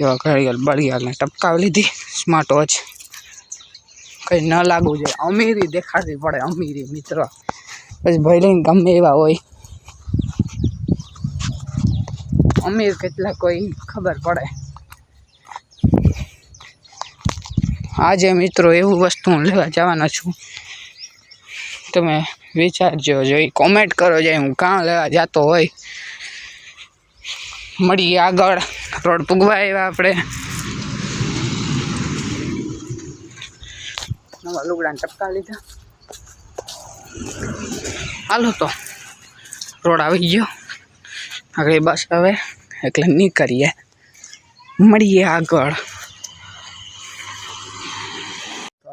એવા ઘડિયાળ બળિયાળને ટપકાવી લીધી. સ્માર્ટ વોચ કંઈ ન લાગવું જોઈએ. અમીરી દેખાડવી પડે, અમીરી મિત્ર. પછી ભલે ગમે એવા હોય. અમીર કેટલા કોઈ ખબર પડે. આજે મિત્રો એવું વસ્તુ હું લેવા જવાનો છું. તમે વિચારજો જોઈ કોમેન્ટ કરો, જે હું કાં લેવા જતો હોય. મળીએ આગળ. રોડ પૂગવા આવ્યા આપણે. નવા લુગડાને ટપકા લીધા. હાલો તો રોડ આવી ગયો. આગળ બસ હવે એટલે નીકળીએ. મળીએ આગળ.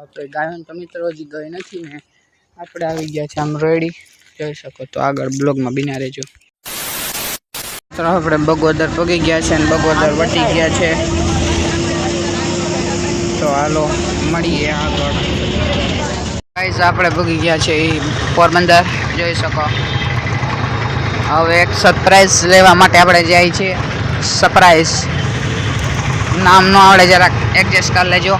આપણે ગાયો તો મિત્રો હજી ગઈ નથી ને. આપણે આવી ગયા છે આમ રેડી જોઈ શકો તો આગળ બ્લોગમાં બિના રહેજો. આપણે બગોદર પગી ગયા છે અને બગોદર વટી ગયા છે. તો હાલો, મળીએ આગળ. ગાઈસ આપણે પગી ગયા છે એ પોરબંદર, જોઈ શકો. હવે એક સરપ્રાઈઝ લેવા માટે આપણે જાય છે. સરપ્રાઈઝ નામ નો આવડે, જરાક એડજસ્ટ કરી લેજો.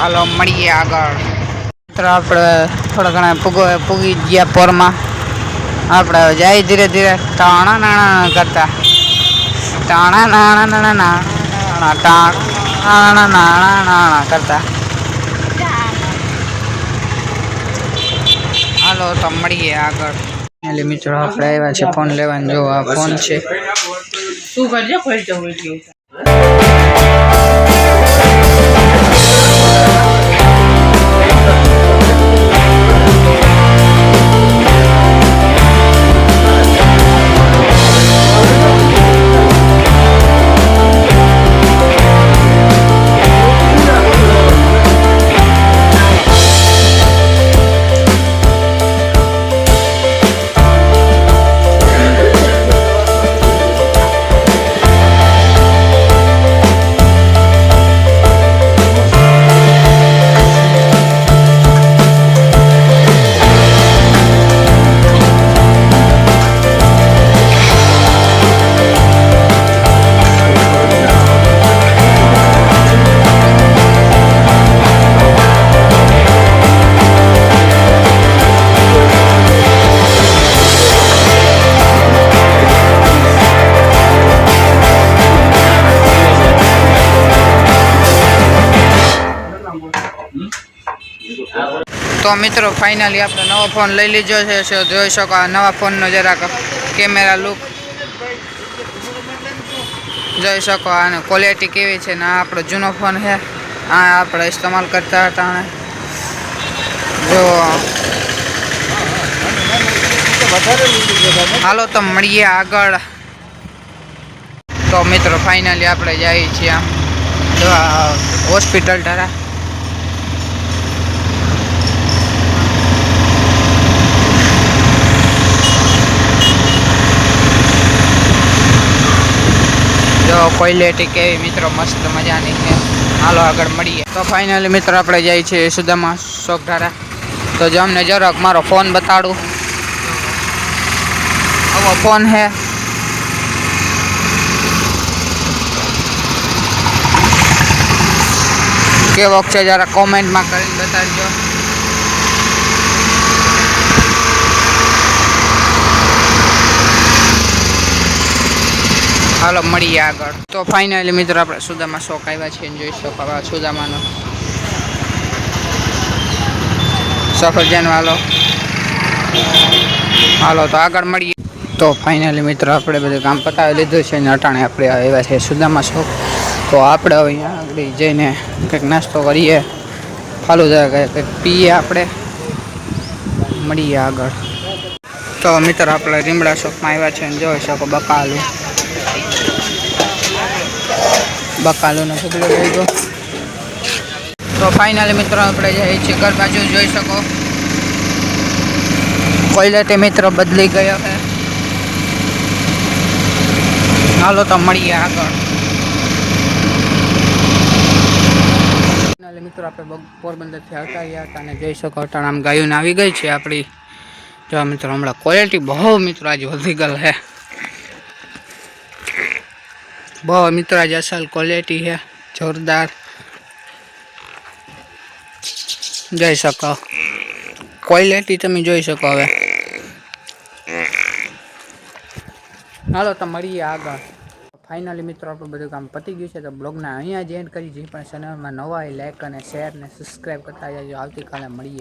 હાલો, મળીએ આગળ. આપણે થોડા ઘણા પૂગી ગયા પોરમાં. આપણે જાય ધીરે ધીરે. ટાણા નાણા કરતા. ટાણા નાણા નાણા નાણા ટાણા નાણા નાણા કરતા. હાલો, તો મળીએ આગળ. એટલે મિત્રો, આપણે આવ્યા છે ફોન લેવાનું. જો, આ ફોન છે. શું કરજો, ફરી જવું તો મિત્રો ફાઇનલી આપણે નવો ફોન લઈ લીધો છે. જોઈ શકો નવા ફોનનો જરાક કેમેરા લુક જોઈ શકો અને ક્વોલિટી કેવી છે ને આ આપણો જૂનો ફોન છે. આ આપણે ઇસ્તેમાલ કરતા હતા અને જો. હાલો તો મળીએ આગળ. તો મિત્રો ફાઇનલી આપણે જઈએ છીએ આમ. હોસ્પિટલ ધારા. ક્વોલિટી કેવી મિત્રો મસ્ત મજાની છે. હાલો આગળ મળીએ. તો ફાઇનલી મિત્રો આપણે જઈએ છીએ સુદામા શોખધારા તો જો અમને જરાક મારો ફોન બતાડું. આવો ફોન હે. કેવો છે જરા કોમેન્ટમાં કરીને બતાડજો. હાલો, મળીએ આગળ. તો ફાઇનલી મિત્રો આપણે સુદામાં શોખ આવ્યા છીએ જોઈ શકો આવ્યા સુદામાનો. સફરજન હાલો હાલો, તો આગળ મળીએ. તો ફાઇનલી મિત્રો આપણે બધું કામ પતાવી લીધું છે અને અટાણે આપણે આવ્યા છે સુદામાં શોખ. તો આપણે હવે અહીંયા આગળ જઈને કંઈક નાસ્તો કરીએ. ફાલુદા કંઈક પીએ આપણે. મળીએ આગળ. તો મિત્ર આપણે રીમડા શોપમાં આવ્યા છે જોઈ શકો બકાલું. બકાલોનો ઢગલો થઈ ગયો. તો ફાઇનલી મિત્રો આપણે જઈએ છીએ ઘર બાજુ, જોઈ શકો. કોઈલેટે મિત્રો બદલી ગયો છે. હાલો તો મળીએ આગળ. ફાઇનલી મિત્રો આપણે પોરબંદરથી આવતા રહ્યા હતા અને જોઈ શકો અટાણ આમ ગાયોને આવી ગઈ છે આપણી. જો મિત્રો હમણાં ક્વોલિટી બહુ મિત્રો આજે વધી ગયેલ છે. બહુ મિત્રો આજે અસલ ક્વોલિટી છે, જોરદાર. જોઈ શકો. ક્વોલિટી તમે જોઈ શકો હવે. હાલો, તો મળીએ આગળ. ફાઇનલી મિત્રો, આપણું બધું કામ પતી ગયું છે, તો બ્લોગને અહીંયા જ એન્ડ કરી જે પણ ચેનલમાં નવા હોય લાઈક અને શેર ને સબસ્ક્રાઈબ કરતા જજો. આવતીકાલે મળીએ.